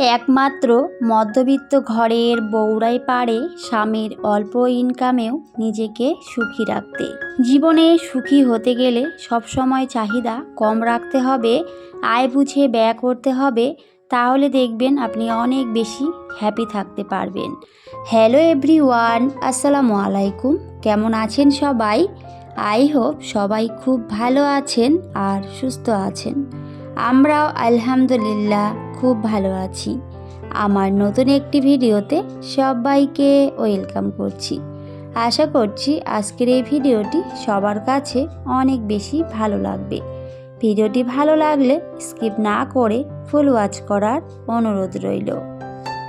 একমাত্র মধ্যবিত্ত ঘরের বউরাই পারে স্বামীর অল্প ইনকামেও নিজেকে সুখী রাখতে। জীবনে সুখী হতে গেলে সবসময় চাহিদা কম রাখতে হবে, আয় বুঝে ব্যয় করতে হবে, তাহলে দেখবেন আপনি অনেক বেশি হ্যাপি থাকতে পারবেন। হ্যালো এভরিওয়ান আসসালামু আলাইকুম। কেমন আছেন সবাই? আই হোপ সবাই খুব ভালো আছেন আর সুস্থ আছেন। আমরাও আলহামদুলিল্লাহ খুব ভালো আছি। আমার নতুন একটি ভিডিওতে সবাইকে ওয়েলকাম করছি। আশা করছি আজকের এই ভিডিওটি সবার কাছে অনেক বেশি ভালো লাগবে। ভিডিওটি ভালো লাগলে স্কিপ না করে ফুল ওয়াচ করার অনুরোধ রইল।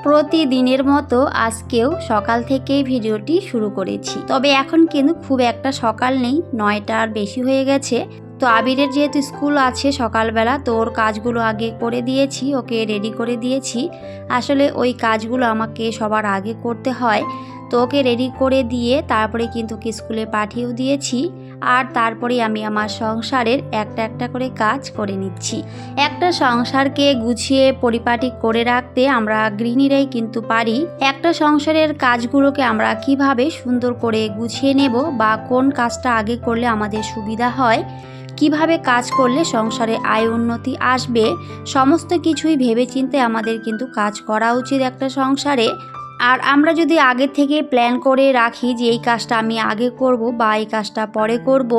প্রতিদিনের মতো আজকেও সকাল থেকেই ভিডিওটি শুরু করেছি। তবে এখন কিন্তু খুব একটা সকাল নেই নয়টার বেশি হয়ে গেছে। তো আবিরের যেহেতু স্কুল আছে সকালবেলা, তো ওর কাজগুলো আগে করে দিয়েছি, ওকে রেডি করে দিয়েছি। আসলে ওই কাজগুলো আমাকে সবার আগে করতে হয়। তো ওকে রেডি করে দিয়ে তারপরে কিন্তু ওকে স্কুলে পাঠিয়েও দিয়েছি। আর তারপরে আমি আমার সংসারের একটা একটা করে কাজ করে নিচ্ছি। একটা সংসারকে গুছিয়ে পরিপাটি করে রাখতে আমরা গৃহিণীরাই কিন্তু পারি। একটা সংসারের কাজগুলোকে আমরা কীভাবে সুন্দর করে গুছিয়ে নেব বা কোন কাজটা আগে করলে আমাদের সুবিধা হয় কীভাবে কাজ করলে সংসারে আয় উন্নতি আসবে, সমস্ত কিছুই ভেবেচিন্তে আমাদের কিন্তু কাজ করা উচিত একটা সংসারে। আর আমরা যদি আগে থেকে প্ল্যান করে রাখি যে এই কাজটা আমি আগে করব বা এই কাজটা পরে করব,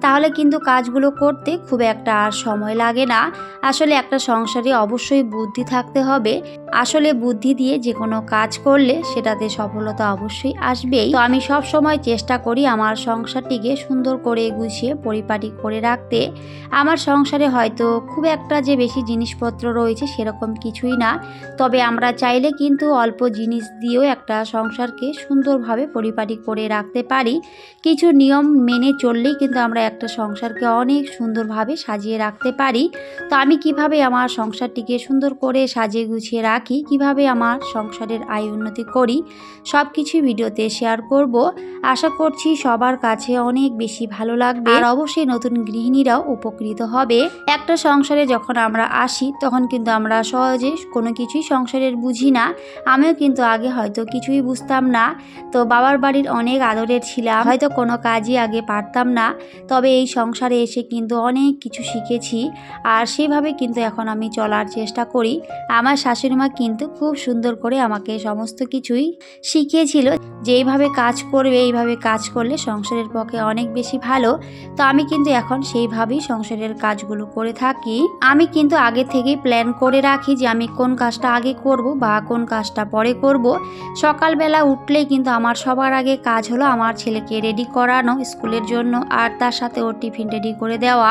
তাহলে কিন্তু কাজগুলো করতে খুব একটা আর সময় লাগে না। আসলে একটা সংসারে অবশ্যই বুদ্ধি থাকতে হবে। আসলে বুদ্ধি দিয়ে যে কোনো কাজ করলে সেটাতে সফলতা অবশ্যই আসবেই। তো আমি সব সময় চেষ্টা করি আমার সংসারটিকে সুন্দর করে গুছিয়ে পরিপাটি করে রাখতে। আমার সংসারে হয়তো খুব একটা যে বেশি জিনিসপত্র রয়েছে সেরকম কিছুই না। তবে আমরা চাইলে কিন্তু অল্প জিনিস দিয়েও একটা সংসারকে সুন্দরভাবে পরিপাটি করে রাখতে পারি। কিছু নিয়ম মেনে চললেই কিন্তু আমরা একটা সংসারকে অনেক সুন্দরভাবে সাজিয়ে রাখতে পারি। তো আমি কীভাবে আমার সংসারটিকে সুন্দর করে সাজিয়ে গুছিয়ে রাখি? কীভাবে আমার সংসারের আয় উন্নতি করি সব কিছু ভিডিওতে শেয়ার করব। আশা করছি সবার কাছে অনেক বেশি ভালো লাগবে। আর অবশ্যই নতুন গৃহিণীরাও উপকৃত হবে। একটা সংসারে যখন আমরা আসি, তখন কিন্তু আমরা সহজে কোনো কিছুই সংসারের বুঝি না। আমিও কিন্তু আগে হয়তো কিছুই বুঝতাম না। তো বাবার বাড়ির অনেক আদরের ছিলাম। হয়তো কোনো কাজই আগে পারতাম না। তবে এই সংসারে এসে কিন্তু অনেক কিছু শিখেছি। আর সেভাবে কিন্তু এখন আমি চলার চেষ্টা করি। আমার শাশুড়িমা কিন্তু খুব সুন্দর করে আমাকে সমস্ত কিছুই শিখিয়েছিল যে এইভাবে কাজ করবে, এইভাবে কাজ করলে সংসারের পক্ষে অনেক বেশি ভালো। তো আমি কিন্তু এখন সেইভাবেই সংসারের কাজগুলো করে থাকি। আমি কিন্তু আগে থেকেই প্ল্যান করে রাখি যে আমি কোন কাজটা আগে করব বা কোন কাজটা পরে করব। সকালবেলা উঠলেই কিন্তু আমার সবার আগে কাজ হলো আমার ছেলেকে রেডি করানো স্কুলের জন্য আর তার সাথে ওর টিফিন রেডি করে দেওয়া।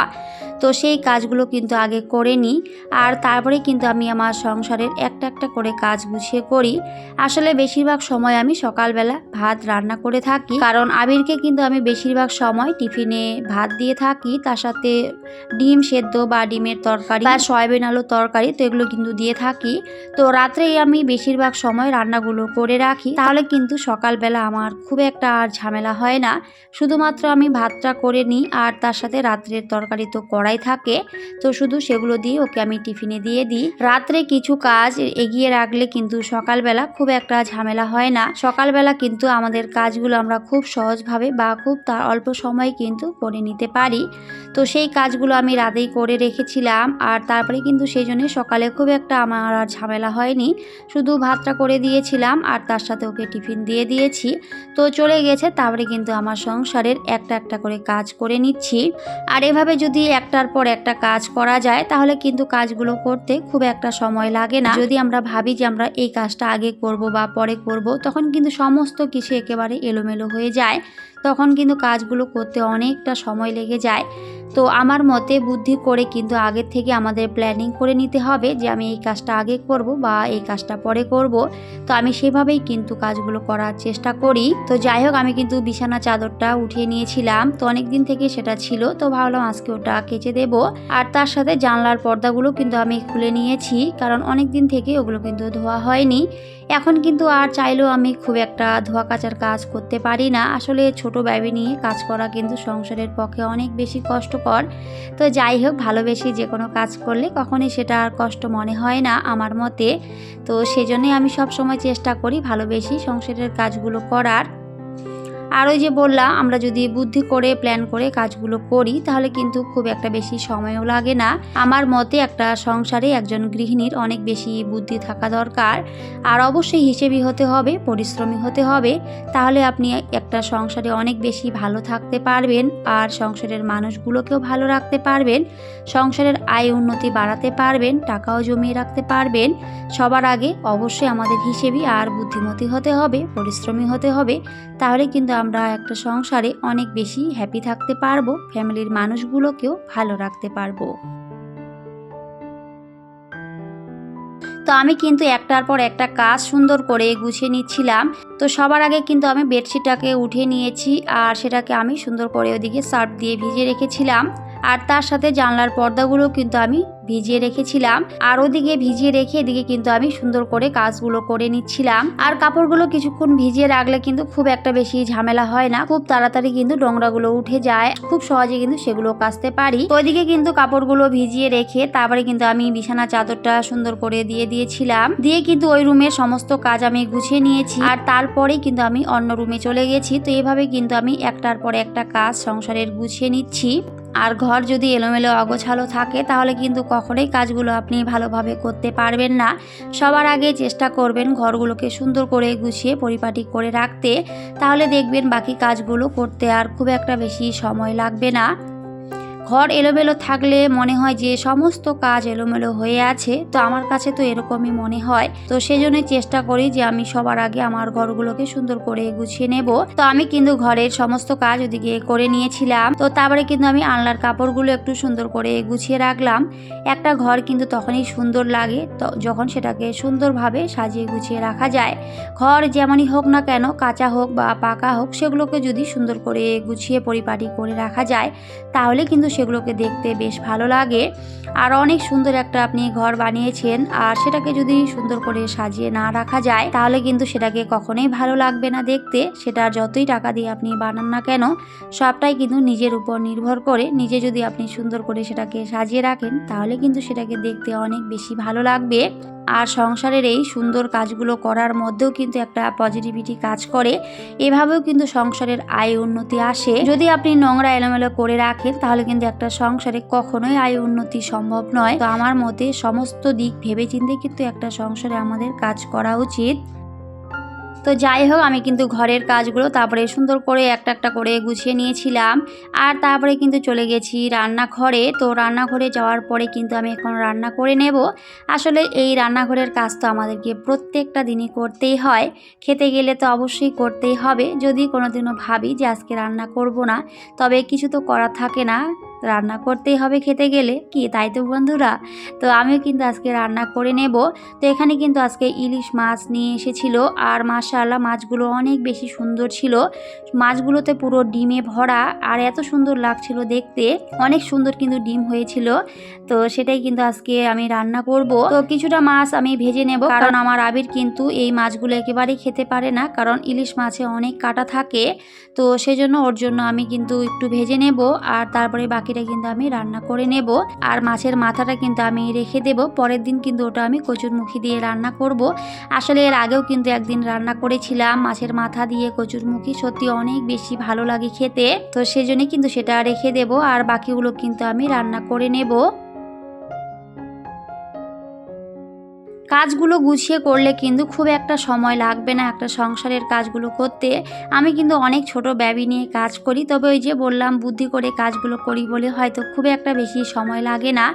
তো সেই কাজগুলো কিন্তু আগে করে নিই। আর তারপরে কিন্তু আমি আমার সংসারের একটা একটা করে কাজ গুছিয়ে করি। আসলে বেশিরভাগ সময় আমি সকালবেলা ভাত রান্না করে থাকি। কারণ আবিরকে কিন্তু আমি বেশিরভাগ সময় টিফিনে ভাত দিয়ে থাকি। তার সাথে ডিম সেদ্ধ বা ডিমের তরকারি বা সয়াবিন আলু তরকারি তো এগুলো কিন্তু দিয়ে থাকি। তো রাত্রেই আমি বেশিরভাগ সময় রান্নাগুলো করে রাখি। তাহলে কিন্তু সকালবেলা আমার খুব একটা আর ঝামেলা হয় না। শুধুমাত্র আমি ভাতটা করে নিই আর তার সাথে রাত্রের তরকারি তো করাই থাকে। তো শুধু সেগুলো দিয়ে ওকে আমি টিফিনে দিয়ে দিই। রাত্রে কিছু কাজ এগিয়ে রাখলে কিন্তু সকালবেলা খুব একটা ঝামেলা হয় না। সকালবেলা কিন্তু আমাদের কাজগুলো আমরা খুব সহজভাবে বা খুব তার অল্প সময় কিন্তু করে নিতে পারি। তো সেই কাজগুলো আমি রাতেই করে রেখেছিলাম আর তারপরে কিন্তু সেই জন্য সকালে খুব একটা আমার আর ঝামেলা হয়নি। শুধু ভাতটা করে দিয়েছিলাম আর তার সাথে ওকে টিফিন দিয়ে দিয়েছি। তো চলে গেছে তারপরে কিন্তু আমার সংসারের একটা একটা করে কাজ করে নিচ্ছি। আর এভাবে যদি একটার পর একটা কাজ করা যায়, তাহলে কিন্তু কাজগুলো করতে খুব একটা সময় লাগে না। যদি আমরা ভাবি যে আমরা এই কাজটা আগে করব বা পরে করব, তখন কিন্তু সমস্ত কিছু একেবারে এলোমেলো হয়ে যায়। তখন কিন্তু কাজগুলো করতে অনেকটা সময় লেগে যায়। তো আমার মতে বুদ্ধি করে কিন্তু আগের থেকে আমাদের প্ল্যানিং করে নিতে হবে যে আমি এই কাজটা আগে করব বা এই কাজটা পরে করব। তো আমি সেভাবেই কিন্তু কাজগুলো করার চেষ্টা করি। তো যাই হোক, আমি কিন্তু বিছানা চাদরটা উঠিয়ে নিয়েছিলাম। তো অনেক দিন থেকে সেটা ছিল। তো ভাবলাম আজকে ওটা কেচে দেব। আর তার সাথে জানলার পর্দাগুলো কিন্তু আমি খুলে নিয়েছি। কারণ অনেক দিন থেকে ওগুলো কিন্তু ধোয়া হয়নি। এখন কিন্তু আর চাইলেও আমি খুব একটা ধোয়া কাচার কাজ করতে পারি না। আসলে ছোট বেবি নিয়ে কাজ করা কিন্তু সংসারের পক্ষে অনেক বেশি কষ্ট কষ্টকর তো যাই হোক, ভালোবেসে যে কোনো কাজ করলে কখনই সেটা আর কষ্ট মনে হয় না আমার মতে। তো সেজন্যই আমি সব সময় চেষ্টা করি ভালোবেসি সংসারের কাজগুলো করার। আর ওই যে বললাম আমরা যদি বুদ্ধি করে প্ল্যান করে কাজগুলো করি, তাহলে কিন্তু খুব একটা বেশি সময়ও লাগে না। আমার মতে একটা সংসারে একজন গৃহিণীর অনেক বেশি বুদ্ধি থাকা দরকার। আর অবশ্যই হিসেবি হতে হবে, পরিশ্রমী হতে হবে। তাহলে আপনি একটা সংসারে অনেক বেশি ভালো থাকতে পারবেন, আর সংসারের মানুষগুলোকেও ভালো রাখতে পারবেন। সংসারের আয় উন্নতি বাড়াতে পারবেন, টাকাও জমিয়ে রাখতে পারবেন। সবার আগে অবশ্যই আমাদের হিসেবি আর বুদ্ধিমতী হতে হবে, পরিশ্রমী হতে হবে। তাহলে কিন্তু আমরা একটা সংসারে অনেক বেশি হ্যাপি থাকতে পারব ফ্যামিলির মানুষগুলোকেও ভালো রাখতে পারব। তো আমি কিন্তু একটার পর একটা কাজ সুন্দর করে গুছিয়ে নিচ্ছিলাম। তো সবার আগে কিন্তু আমি বেডশিটটাকে উঠে নিয়েছি আর সেটাকে আমি সুন্দর করে ওদিকে সার্ফ দিয়ে ভিজিয়ে রেখেছিলাম। আর তার সাথে জানলার পর্দাগুলো কিন্তু আমি ভিজিয়ে রেখেছিলাম। আর ওদিকে ভিজিয়ে রেখে এদিকে কিন্তু আমি সুন্দর করে কাজগুলো করে নিচ্ছিলাম। আর কাপড়গুলো কিছুক্ষণ ভিজিয়ে রাখলে কিন্তু খুব একটা বেশি ঝামেলা হয় না। খুব তাড়াতাড়ি কিন্তু নোংরাগুলো উঠে যায়। খুব সহজে কিন্তু সেগুলো কাচতে পারি। তো ওইদিকে কিন্তু কাপড়গুলো ভিজিয়ে রেখে তারপরে কিন্তু আমি বিছানা চাদরটা সুন্দর করে দিয়ে দিয়েছিলাম। দিয়ে কিন্তু ওই রুমের সমস্ত কাজ আমি গুছিয়ে নিয়েছি। আর তারপরে কিন্তু আমি অন্য রুমে চলে গেছি। তো এভাবে কিন্তু আমি একটার পর একটা কাজ সংসারের গুছিয়ে নিচ্ছি। আর ঘর যদি এলোমেলো অগোছালো থাকে, তাহলে কিন্তু কখনোই কাজগুলো আপনি ভালোভাবে করতে পারবেন না। সবার আগে চেষ্টা করবেন ঘরগুলোকে সুন্দর করে গুছিয়ে পরিপাটি করে রাখতে। তাহলে দেখবেন বাকি কাজগুলো করতে আর খুব একটা বেশি সময় লাগবে না। ঘর এলোমেলো থাকলে মনে হয় যে সমস্ত কাজ এলোমেলো হয়ে আছে। তো আমার কাছে তো এরকমই মনে হয়। তো সেজন্যই চেষ্টা করি যে আমি সবার আগে আমার ঘরগুলোকে সুন্দর করে গুছিয়ে নেব। তো আমি কিন্তু ঘরের সমস্ত কাজ ওদিকে করে নিয়েছিলাম। তো তারপরে কিন্তু আমি আনলার কাপড়গুলো একটু সুন্দর করে গুছিয়ে রাখলাম। একটা ঘর কিন্তু তখনই সুন্দর লাগে তো যখন সেটাকে সুন্দরভাবে সাজিয়ে গুছিয়ে রাখা যায়। ঘর যেমনই হোক না কেন, কাঁচা হোক বা পাকা হোক, সেগুলোকে যদি সুন্দর করে গুছিয়ে পরিপাটি করে রাখা যায়, তাহলে কিন্তু সেগুলোকে দেখতে বেশ ভালো লাগে। আর অনেক সুন্দর একটা আপনি ঘর বানিয়েছেন। আর সেটাকে যদি সুন্দর করে সাজিয়ে না রাখা যায়, তাহলে কিন্তু সেটাকে কখনোই ভালো লাগবে না দেখতে। সেটা যতই টাকা দিয়ে আপনি বানান না কেন, সবটাই কিন্তু নিজের উপর নির্ভর করে। নিজে যদি আপনি সুন্দর করে সেটাকে সাজিয়ে রাখেন, তাহলে কিন্তু সেটাকে দেখতে অনেক বেশি ভালো লাগবে। আর সংসারের এই সুন্দর কাজগুলো করার মধ্যেও কিন্তু একটা পজিটিভিটি কাজ করে। এভাবেও কিন্তু সংসারের আয় উন্নতি আসে। যদি আপনি নোংরা এলোমেলো করে রাখেন, তাহলে কিন্তু একটা সংসারে কখনোই আয় উন্নতি সম্ভব নয়। তো আমার মতে সমস্ত দিক ভেবেচিন্তে কিন্তু একটা সংসারে আমাদের কাজ করা উচিত। তো যাই হোক, আমি কিন্তু ঘরের কাজগুলো তারপরে সুন্দর করে একটা একটা করে গুছিয়ে নিয়েছিলাম। আর তারপরে কিন্তু চলে গেছি রান্নাঘরে। তো রান্নাঘরে যাওয়ার পরে কিন্তু আমি এখন রান্না করে নেব। আসলে এই রান্নাঘরের কাজ তো আমাদেরকে প্রত্যেকটা দিনই করতেই হয়। খেতে গেলে তো অবশ্যই করতেই হবে। যদি কোনোদিনও ভাবি যে আজকে রান্না করব না, তবে কিছু তো করা থাকে না। রান্না করতেই হবে খেতে গেলে। কি, তাই তো বন্ধুরা? তো আমিও কিন্তু আজকে রান্না করে নেব। তো এখানে কিন্তু আজকে ইলিশ মাছ নিয়ে এসেছিল। আর মাশাআল্লাহ, মাছগুলো অনেক বেশি সুন্দর ছিল। মাছগুলোতে পুরো ডিমে ভরা। আর এত সুন্দর লাগছিল দেখতে। অনেক সুন্দর কিন্তু ডিম হয়েছিল। তো সেটাই কিন্তু আজকে আমি রান্না করব। তো কিছুটা মাছ আমি ভেজে নেব। কারণ আমার আবির কিন্তু এই মাছগুলো একেবারেই খেতে পারে না। কারণ ইলিশ মাছে অনেক কাটা থাকে। তো সেজন্য ওর জন্য আমি কিন্তু একটু ভেজে নেব। আর তারপরে বাকিটা কিন্তু আমি রান্না করে নেব। আর মাছের মাথাটা কিন্তু আমি রেখে দেব। পরের দিন কিন্তু ওটা আমি কচুরমুখী দিয়ে রান্না করব। আসলে এর আগেও কিন্তু একদিন রান্না করেছিলাম মাছের মাথা দিয়ে কচুরমুখী। সত্যি অনেক বেশি ভালো লাগে খেতে। তো সেজন্যই কিন্তু সেটা রেখে দেব। আর বাকিগুলো কিন্তু আমি রান্না করে নেব। কাজগুলো গুছিয়ে করলে কিন্তু খুব একটা সময় লাগবে না একটা সংসারের কাজগুলো করতে। আমি কিন্তু অনেক ছোট ব্যবি নিয়ে কাজ করি, তবে ওই যে বললাম বুদ্ধি করে কাজগুলো করি বলে হয়তো খুব একটা বেশি সময় লাগে না।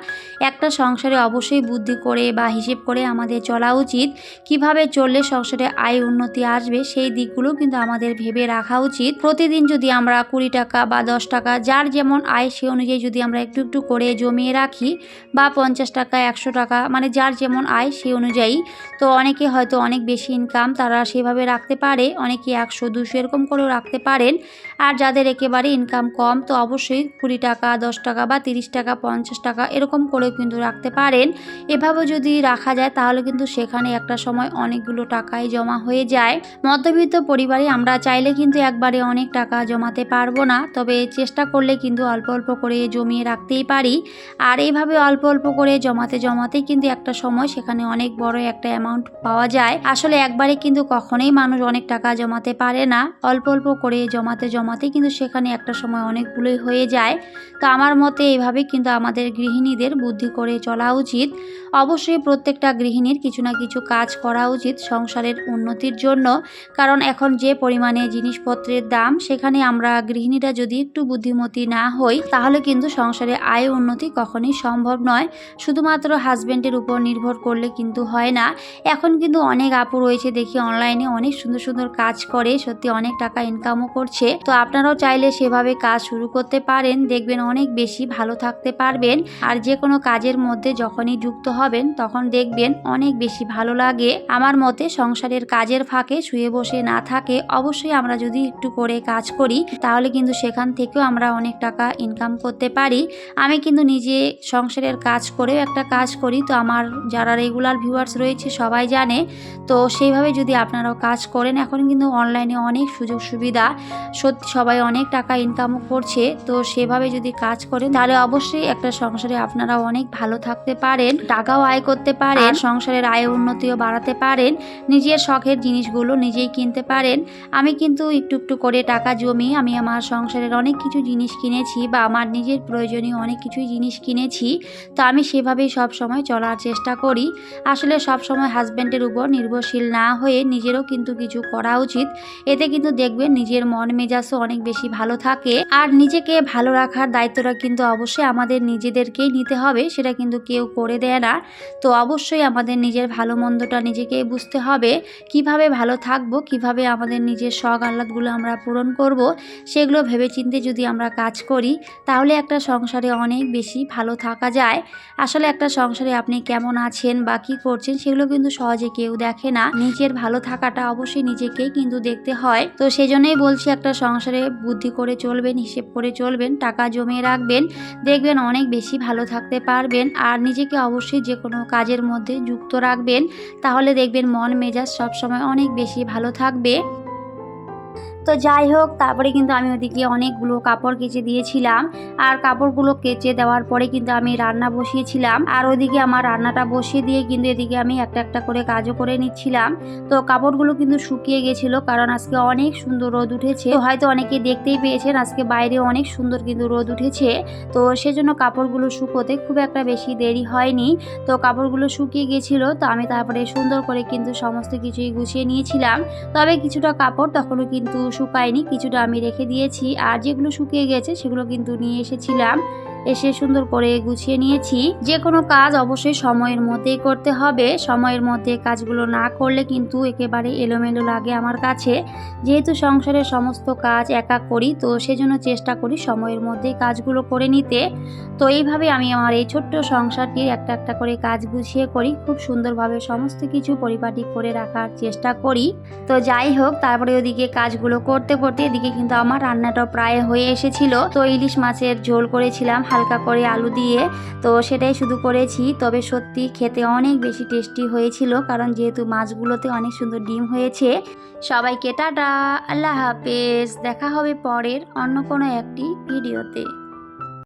একটা সংসারে অবশ্যই বুদ্ধি করে বা হিসেব করে আমাদের চলা উচিত। কীভাবে চললে সংসারে আয় উন্নতি আসবে সেই দিকগুলো কিন্তু আমাদের ভেবে রাখা উচিত। প্রতিদিন যদি আমরা কুড়ি টাকা বা দশ টাকা, যার যেমন আয় সে অনুযায়ী যদি আমরা একটু একটু করে জমিয়ে রাখি বা পঞ্চাশ টাকা, একশো টাকা মানে যার যেমন আয় সে অনুযায়ী অনুযায়ী। তো অনেকে হয়তো অনেক বেশি ইনকাম তারা সেভাবে রাখতে পারে, অনেকে একশো, দুশো এরকম করেও রাখতে পারেন। আর যাদের একেবারে ইনকাম কম তো অবশ্যই কুড়ি টাকা, দশ টাকা বা তিরিশ টাকা, পঞ্চাশ টাকা এরকম করেও কিন্তু রাখতে পারেন। এভাবে যদি রাখা যায় তাহলে কিন্তু সেখানে একটা সময় অনেকগুলো টাকাই জমা হয়ে যায়। মধ্যবিত্ত পরিবারে আমরা চাইলে কিন্তু একবারে অনেক টাকা জমাতে পারব না, তবে চেষ্টা করলে কিন্তু অল্প অল্প করে জমিয়ে রাখতেই পারি। আর এইভাবে অল্প অল্প করে জমাতে জমাতে কিন্তু একটা সময় সেখানে অনেক বড় একটা অ্যামাউন্ট পাওয়া যায়। আসলে একবারে কিন্তু কখনোই মানুষ অনেক টাকা জমাতে পারে না। অল্প অল্প করে জমাতে জমাতে কিন্তু সেখানে একটা সময় অনেকগুলোই হয়ে যায়। তো আমার মতে এইভাবে কিন্তু আমাদের গৃহিণীদের বুদ্ধি করে চলা উচিত। অবশ্যই প্রত্যেকটা গৃহিণীর কিছু না কিছু কাজ করা উচিত সংসারের উন্নতির জন্য। কারণ এখন যে পরিমাণে জিনিসপত্রের দাম, সেখানে আমরা গৃহিণীরা যদি একটু বুদ্ধিমতী না হই, তাহলে কিন্তু সংসারে আয় উন্নতি কখনই সম্ভব নয়। শুধুমাত্র হাজব্যান্ডের উপর নির্ভর করলে কিন্তু হয় না। এখন কিন্তু অনেক আপু রয়েছে দেখি অনলাইনে অনেক সুন্দর সুন্দর কাজ করে, সত্যি অনেক টাকা ইনকামও করছে। তো আপনারাও চাইলে সেভাবে কাজ শুরু করতে পারেন, দেখবেন অনেক বেশি ভালো থাকতে পারবেন। আর যে কোনো কাজের মধ্যে যখনই যুক্ত হবেন, তখন দেখবেন অনেক বেশি ভালো লাগে। আমার মতে সংসারের কাজের ফাঁকে শুয়ে বসে না থাকে, অবশ্যই আমরা যদি একটু করে কাজ করি, তাহলে কিন্তু সেখান থেকেও আমরা অনেক টাকা ইনকাম করতে পারি। আমি কিন্তু নিজে সংসারের কাজ করেও একটা কাজ করি, তো আমার যারা রেগুলার ভিউয়ার্স রয়েছে সবাই জানে। তো সেইভাবে যদি আপনারাও কাজ করেন এখন কিন্তু অনলাইনে অনেক সুযোগ সুবিধা। সত্যি সবাই অনেক টাকা ইনকামও করছে। তো সেভাবে যদি কাজ করেন তাহলে অবশ্যই একটা সংসারে আপনারা অনেক ভালো থাকতে পারেন টাকাও আয় করতে পারেন সংসারের আয় উন্নতিও বাড়াতে পারেন নিজের শখের জিনিসগুলো নিজেই কিনতে পারেন। আমি কিন্তু একটু একটু করে টাকা জমি আমি আমার সংসারের অনেক কিছু জিনিস কিনেছি বা আমার নিজের প্রয়োজনীয় অনেক কিছুই জিনিস কিনেছি। তো আমি সেভাবেই সব সময় চলার চেষ্টা করি। আসলে সব সময় হাজব্যান্ডের উপর নির্ভরশীল না হয়ে নিজেরও কিন্তু কিছু করা উচিত। এতে কিন্তু দেখবেন নিজের মন মেজাজও অনেক বেশি ভালো থাকে। আর নিজেকে ভালো রাখার দায়িত্বটা কিন্তু অবশ্যই আমাদের নিজেদেরকেই নিতে হবে, সেটা কিন্তু কেউ করে দেয় না। তো অবশ্যই আমাদের নিজের ভালো মন্দটা নিজেকে বুঝতে হবে। কীভাবে ভালো থাকব, কীভাবে আমাদের নিজের শখ আহ্লাদগুলো আমরা পূরণ করব, সেগুলো ভেবেচিন্তে যদি আমরা কাজ করি, তাহলে একটা সংসারে অনেক বেশি ভালো থাকা যায়। আসলে একটা সংসারে আপনি কেমন আছেন বা কী করছেন সেগুলো কিন্তু সহজে কেউ দেখে না। নিজের ভালো থাকাটা অবশ্যই নিজেকেই কিন্তু দেখতে হয়। তো সেজন্যই বলছি একটা সংসারে বুদ্ধি করে চলবেন, হিসেব করে চলবেন, টাকা জমিয়ে রাখবেন, দেখবেন অনেক বেশি ভালো থাকতে পারবেন আর নিজেকে অবশ্যই যে কোনো কাজের মধ্যে যুক্ত রাখবেন। তাহলে দেখবেন মন মেজাজ সবসময় অনেক বেশি ভালো থাকবে। তো যাই হোক, তারপরে কিন্তু আমি ওদিকে অনেকগুলো কাপড় কেচে দিয়েছিলাম। আর কাপড়গুলো কেচে দেওয়ার পরে কিন্তু আমি রান্না বসিয়েছিলাম। আর ওদিকে আমার রান্নাটা বসিয়ে দিয়ে কিন্তু এদিকে আমি একটা একটা করে কাজও করে নিচ্ছিলাম। তো কাপড়গুলো কিন্তু শুকিয়ে গেছিল, কারণ আজকে অনেক সুন্দর রোদ উঠেছে। হয়তো অনেকে দেখতেই পেয়েছেন, আজকে বাইরে অনেক সুন্দর কিন্তু রোদ উঠেছে। তো সেজন্য কাপড়গুলো শুকোতে খুব একটা বেশি দেরি হয়নি। তো কাপড়গুলো শুকিয়ে গেছিল, তো আমি তারপরে সুন্দর করে কিন্তু সমস্ত কিছুই গুছিয়ে নিয়েছিলাম। তবে কিছুটা কাপড় তখনও কিন্তু শুকায়নি কিছুটা আমি রেখে দিয়েছি। আর যেগুলো শুকিয়ে গেছে সেগুলো কিন্তু নিয়ে এসেছিলাম। এসে সুন্দর করে গুছিয়ে নিয়েছি। যে কোনো কাজ অবশ্যই সময়ের মধ্যেই করতে হবে। সময়ের মধ্যে কাজগুলো না করলে কিন্তু একেবারে এলোমেলো লাগে আমার কাছে। যেহেতু সংসারের সমস্ত কাজ একা করি, তো সেজন্য চেষ্টা করি সময়ের মধ্যেই কাজগুলো করে নিতে। তো এইভাবে আমি আমার এই ছোট্ট সংসারটির একটা একটা করে কাজ গুছিয়ে করি, খুব সুন্দরভাবে সমস্ত কিছু পরিপাটি করে রাখার চেষ্টা করি। তো যাই হোক, তারপরে ওদিকে কাজগুলো করতে করতে এদিকে কিন্তু আমার রান্নাটা প্রায় হয়ে এসেছিল। তো ইলিশ মাছের ঝোল করেছিলাম হালকা করে আলু দিয়ে তো সেটাই শুধু করেছি। তবে সত্যি খেতে অনেক বেশি টেস্টি হয়েছিল কারণ যেহেতু মাছগুলোতে অনেক সুন্দর ডিম হয়েছে। সবাইকে টাটা, আল্লাহ হাফেজ। দেখা হবে পরের অন্য কোনো একটি ভিডিওতে।